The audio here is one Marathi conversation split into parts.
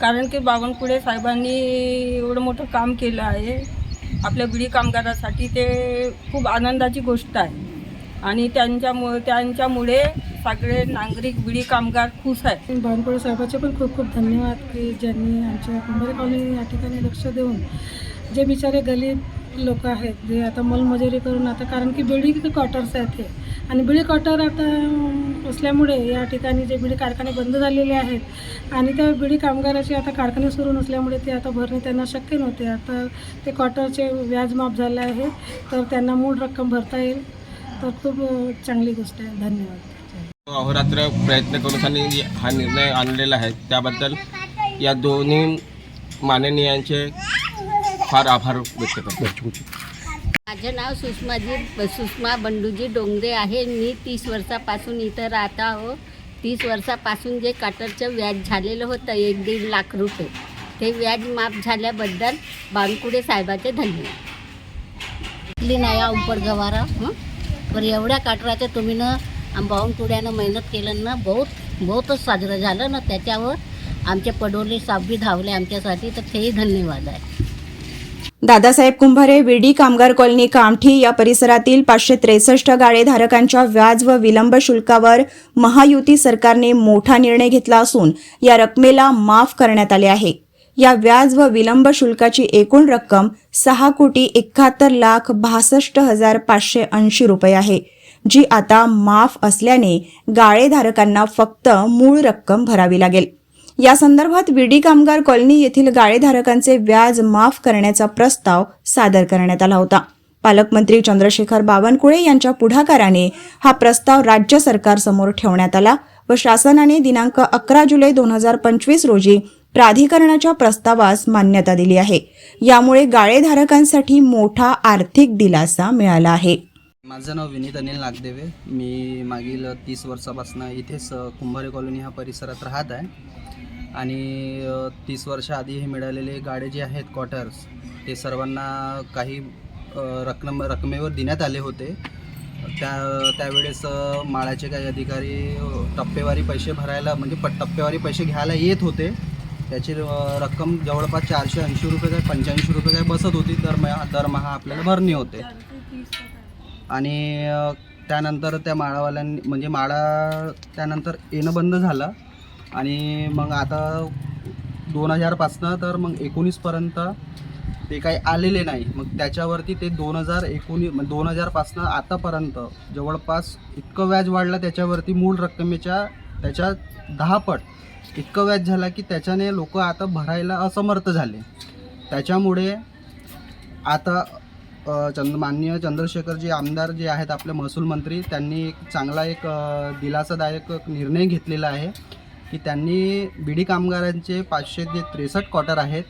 कारण की बावनकुळे साहेबांनी एवढं मोठं काम केलं आहे. आपल्या बिडी कामगारासाठी ते खूप आनंदाची गोष्ट आहे. आणि त्यांच्यामु त्यांच्यामुळे सगळे नागरिक बिडी कामगार खुश आहेत. बावनकुळे साहेबाचे पण खूप खूप धन्यवाद की ज्यांनी आमच्या कुंभारे कॉलनी या ठिकाणी लक्ष देऊन जे बिचारे गरीब लोक आहेत जे आता मलमजुरी करून आता कारण की बिडी क्वार्टर्स आहेत हे. आणि बिडी कॉटर आता असल्यामुळे या ठिकाणी जे बिडी कारखाने बंद झालेले आहेत आणि त्या बिडी कामगाराचे आता कारखाने सुरू नसल्यामुळे ते आता भरणे त्यांना शक्य नव्हते. आता ते कॉटरचे व्याज माफ झाले आहे तर त्यांना मूळ रक्कम भरता येईल. तर खूप चांगली गोष्ट आहे. धन्यवाद. अहोरात्र प्रयत्न करून त्यांनी हा निर्णय आणलेला आहे. त्याबद्दल या दोन्ही माननीयांचे फार आभार व्यक्त करतो. माझं नाव सुषमाजी सुषमा बंडूजी डोंगरे आहे. मी तीस वर्षापासून इथं राहत आहो. तीस वर्षापासून जे कटरचं व्याज झालेलं होतं एक दीड लाख रुपये. ते व्याज माफ झाल्याबद्दल बानकुडे साहेबाचे धन्यवाद. इथली नाही उपर गवारा हं? पर एवढ्या काटराचं तुम्ही ना बावनकुड्यानं मेहनत केलं ना बहुत बहुतच साजरं झालं ना त्याच्यावर. आमचे पडोले साबी धावले आमच्यासाठी तर तेही धन्यवाद आहे. दादासाहेब कुंभारे विडी कामगार कॉलनी कामठी या परिसरातील पाचशे त्रेसष्ट गाळेधारकांच्या व्याज व विलंब शुल्कावर महायुती सरकारने मोठा निर्णय घेतला असून या रकमेला माफ करण्यात आले आहे. या व्याज व विलंब शुल्काची एकूण रक्कम सहा कोटी एकाहत्तर लाख बासष्ट हजार पाचशे ऐंशी रुपये आहे जी आता माफ असल्याने गाळेधारकांना फक्त मूळ रक्कम भरावी लागेल. या संदर्भात विडी कामगार कॉलनी येथील गाळेधारकांचे व्याज माफ करण्याचा प्रस्ताव सादर करण्यात आला होता. पालकमंत्री चंद्रशेखर बावनकुळे यांच्या पुढाकाराने हा प्रस्ताव राज्य सरकारसमोर ठेवण्यात आला व शासनाने दिनांक अकरा जुलै दोन हजार पंचवीस रोजी प्राधिकरणाच्या प्रस्तावास मान्यता दिली आहे. यामुळे गाळेधारकांसाठी मोठा आर्थिक दिलासा मिळाला आहे. माझं नाव विनीत अनिल नागदेवे. मी मागील तीस वर्षापासून इथेच कुंभारे कॉलनी ह्या परिसरात राहत आहे. आणि तीस वर्षाआधी हे मिळालेले गाडे जे आहेत क्वार्टर्स ते सर्वांना काही रक्कम रकमेवर देण्यात आले होते. त्या त्यावेळेस माळाचे काही अधिकारी टप्पेवारी पैसे भरायला म्हणजे प टप्पेवारी पैसे घ्यायला येत होते. त्याची रक्कम जवळपास चारशे ऐंशी रुपये काय पंच्याऐंशी रुपये काय बसत होती. दरमहा दरमहा आपल्याला भरणे होते. आणि त्यानंतर त्या माळावाल्यांनी म्हणजे माळा त्यानंतर येणं बंद झालं. आणि मग आता दोन हजारपासनं तर मग एकोणीसपर्यंत ते काही आलेले नाही. मग त्याच्यावरती ते दोन हजार एकोणीस दोन हजारपासनं आतापर्यंत जवळपास इतकं व्याज वाढलं त्याच्यावरती मूळ रक्कमेच्या त्याच्या दहा पट इतकं व्याज झाला की त्याच्याने लोक आता भरायला असमर्थ झाले. त्याच्यामुळे आता चंद्र चंद माननीय चंद्रशेखरजी आमदार जे आहेत आपले महसूल मंत्री त्यांनी एक चांगला एक दिलासादायक निर्णय घेतलेला आहे. की त्यांनी बीडी कामगारांचे पाचशे जे त्रेसष्ट क्वार्टर आहेत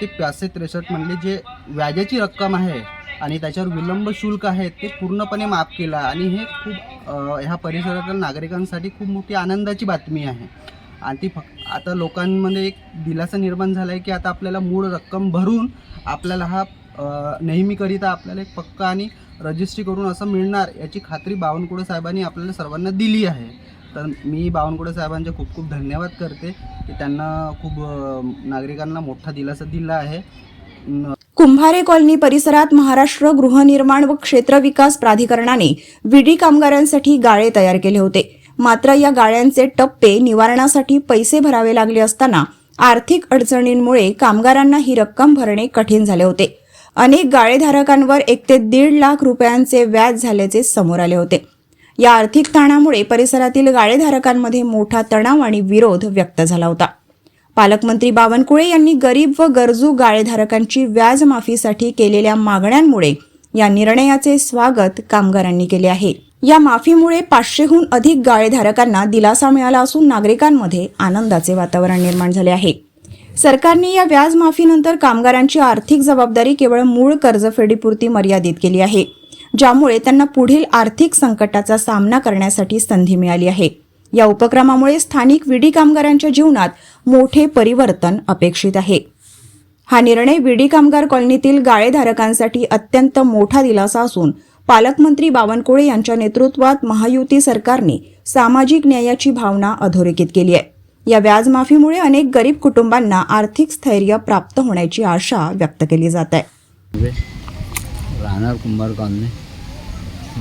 ते पाचशे त्रेसष्ट म्हणले जे व्याजाची रक्कम आहे आणि त्याच्यावर विलंब शुल्क आहे ते पूर्णपणे माफ केलं. आणि हे खूप ह्या परिसरातील नागरिकांसाठी खूप मोठी आनंदाची बातमी आहे. आणि ती फक्त आता लोकांमध्ये एक दिलासा निर्माण झाला आहे की आता आपल्याला मूळ रक्कम भरून आपल्याला हा नेहमीकरिता आपल्याला एक पक्का आणि रजिस्ट्री करून असं मिळणार याची खात्री बावनकुळे साहेबांनी आपल्याला सर्वांना दिली आहे. तर मी बावनकुळे साहेबांचे खूप खूप धन्यवाद करते की त्यांना खूप नागरिकांना मोठा दिलासा दिला आहे. कुंभारे कॉलनी परिसरात महाराष्ट्र गृहनिर्माण व क्षेत्र विकास प्राधिकरणाने विडी कामगारांसाठी गाळे तयार केले होते. मात्र या गाळ्यांचे टप्पे निवारणासाठी पैसे भरावे लागले असताना आर्थिक अडचणींमुळे कामगारांना ही रक्कम भरणे कठीण झाले होते. अनेक गाळेधारकांवर एक ते दीड लाख रुपयांचे व्याज झाल्याचे समोर आले होते. या आर्थिक ताणामुळे परिसरातील गाळेधारकांमध्ये मोठा तणाव आणि विरोध व्यक्त झाला होता. पालकमंत्री बावनकुळे यांनी गरीब व गरजू गाळेधारकांची व्याजमाफीसाठी केलेल्या मागण्यांमुळे या निर्णयाचे स्वागत कामगारांनी केले आहे. या माफीमुळे पाचशेहून अधिक गाळेधारकांना दिलासा मिळाला असून नागरिकांमध्ये आनंदाचे वातावरण निर्माण झाले आहे. सरकारने या व्याजमाफीनंतर कामगारांची आर्थिक जबाबदारी केवळ मूळ कर्जफेडीपुरती मर्यादित केली आहे. ज्यामुळे त्यांना पुढील आर्थिक संकटाचा सामना करण्यासाठी संधी मिळाली आहे. या उपक्रमामुळे स्थानिक विडी कामगारांच्या जीवनात मोठे परिवर्तन अपेक्षित आहे. हा निर्णय विडी कामगार कॉलनीतील गाळेधारकांसाठी अत्यंत मोठा दिलासा असून पालकमंत्री बावनकुळे यांच्या नेतृत्वात महायुती सरकारने सामाजिक न्यायाची भावना अधोरेखित केली आहे. या व्याजमाफीमुळे अनेक गरीब कुटुंबांना आर्थिक स्थैर्य प्राप्त होण्याची आशा व्यक्त केली जात आहे. राहणार कुंभार कॉलनी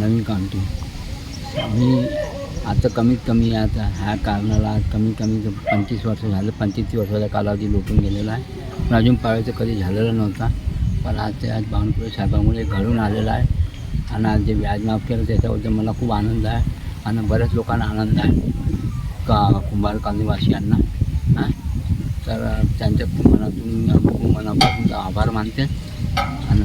नवीन कामठी मी आता कमीत कमी आता ह्या कारणाला कमीत कमी पंचवीस वर्ष झालं पंचवीस वर्षाचा कालावधी लोटून गेलेला आहे. पण अजून पाळायचं कधी झालेलं नव्हता. पण आज ते आज बावनकुळे साहेबामुळे घडून आलेलं आहे. आणि आज जे व्याज माफ केलं त्याच्याबद्दल मला खूप आनंद आहे. आणि बऱ्याच लोकांना आनंद आहे. का कुंभार कॉलनीवासियांना? हां? तर त्यांच्या मनातून खूप मनापासून आभार मानते. आणि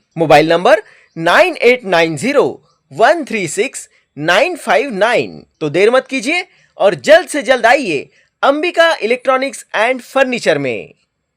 Mobile number nine eight nine zero one three six nine five nine. तो देर मत कीजिए और जल्द से जल्द आइए अंबिका इलेक्ट्रॉनिक्स एंड फर्नीचर में।